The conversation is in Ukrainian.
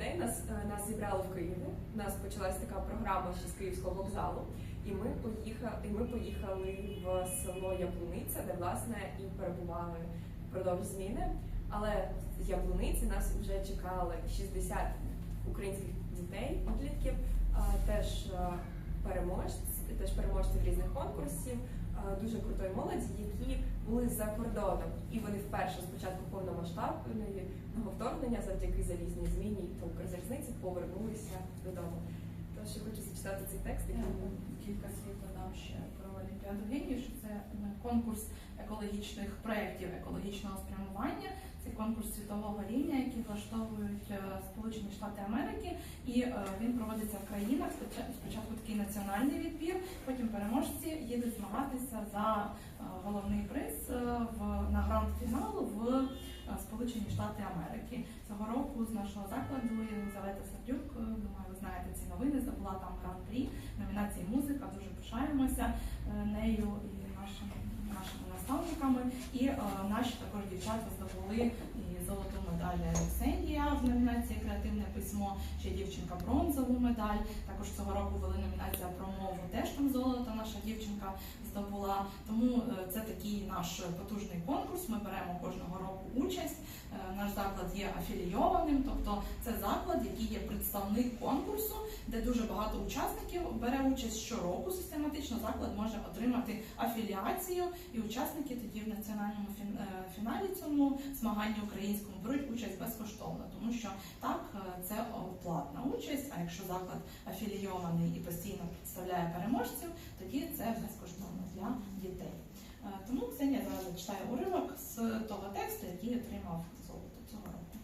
людей. Нас е, нас зібрали в Києві. У нас почалась така програма ще з Київського вокзалу. І ми поїхали, і ми поїхали в село Яблуниця, де власне і перебували впродовж зміни. Але з Яблуниці нас вже чекали 60 українських дітей, підлітків, теж е, переможців, теж переможців різних конкурсів, е, дуже крутої молоді, які були за кордоном. І вони вперше спочатку повномасштабного вторгнення завдяки залізній та Укрзалізниці повернулися додому. Тож я хочу зачитати цей текст, який кілька слів додам ще про Олімпіаду генію, що це е, конкурс екологічних проєктів екологічного спрямування. Це конкурс світового рівня, який влаштовують е, Сполучені Штати Америки, і е, він проводиться в країнах. Спочатку такий національний відбір, потім переможці їдуть змагатися за головний приз в на гранд-фінал в Сполучені Штати Америки. Цього року з нашого закладу Єлизавета Сардюк, е, думаю, ви знаєте ці новини, здобула там гран-прі номінації музика. Дуже пишаємося е, нею і нашими нашими наставниками. І е, наші також дівчата здобули і золоту медаль Ксенія в номінації Креативне письмо, ще дівчинка бронзову медаль. Також цього року були номінація про мову. Теж там золото наша дівчинка здобула. Тому е, це такий наш потужний конкурс. Ми беремо кожного року участь. Е, Наш заклад є афілійованим, тобто це заклад, який є представник конкурсу, де дуже багато учасників бере участь щороку. Систематично заклад може отримати афіліацію, і учасники тоді в національному е, фіналі цьому змаганні українському беруть участь безкоштовно, тому що так це платна участь. А якщо заклад афілійований і постійно представляє переможців, тоді це безкоштовно для дітей. Е, Тому Ксенія зараз зачитає уривок з того тексту, який отримав золото цього року.